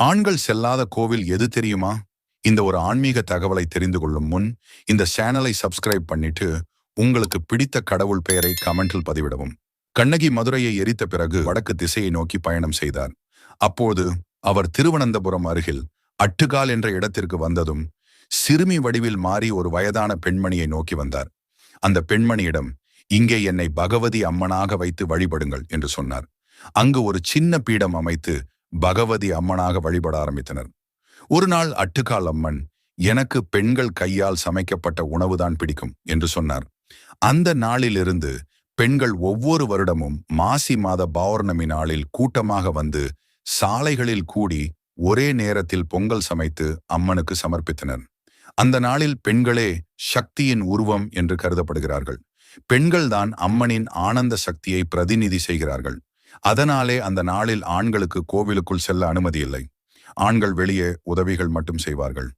ஆண்கள் செல்லாத கோவில் எது தெரியுமா? இந்த ஒரு ஆன்மீக தகவலை தெரிந்து கொள்ளும் முன் இந்த சேனலை சப்ஸ்கிரைப் பண்ணிட்டு உங்களுக்கு பிடித்த கடவுள் பெயரை கமெண்டில் பதிவிடவும். கண்ணகி மதுரையை எரித்த பிறகு வடக்கு திசையை நோக்கி பயணம் செய்தார். அப்போது அவர் திருவனந்தபுரம் அருகில் அட்டுகால் என்ற இடத்திற்கு வந்ததும் சிறுமி வடிவில் மாறி ஒரு வயதான பெண்மணியை நோக்கி வந்தார். அந்த பெண்மணியிடம் இங்கே என்னை பகவதி அம்மனாக வைத்து வழிபடுங்கள் என்று சொன்னார். அங்கு ஒரு சின்ன பீடம் அமைத்து பகவதி அம்மனாக வழிபட ஆரம்பித்தனர். ஒரு நாள் அட்டுக்கால் அம்மன் எனக்கு பெண்கள் கையால் சமைக்கப்பட்ட உணவுதான் பிடிக்கும் என்று சொன்னார். அந்த நாளிலிருந்து பெண்கள் ஒவ்வொரு வருடமும் மாசி மாத பௌர்ணமி நாளில் கூட்டமாக வந்து சாலைகளில் கூடி ஒரே நேரத்தில் பொங்கல் சமைத்து அம்மனுக்கு சமர்ப்பித்தனர். அந்த நாளில் பெண்களே சக்தியின் உருவம் என்று கருதப்படுகிறார்கள். பெண்கள்தான் அம்மனின் ஆனந்த சக்தியை பிரதிநிதி செய்கிறார்கள். அதனாலே அந்த நாளில் ஆண்களுக்கு கோவிலுக்குள் செல்ல அனுமதி இல்லை. ஆண்கள் வெளியே உதவிகள் மட்டும் செய்வார்கள்.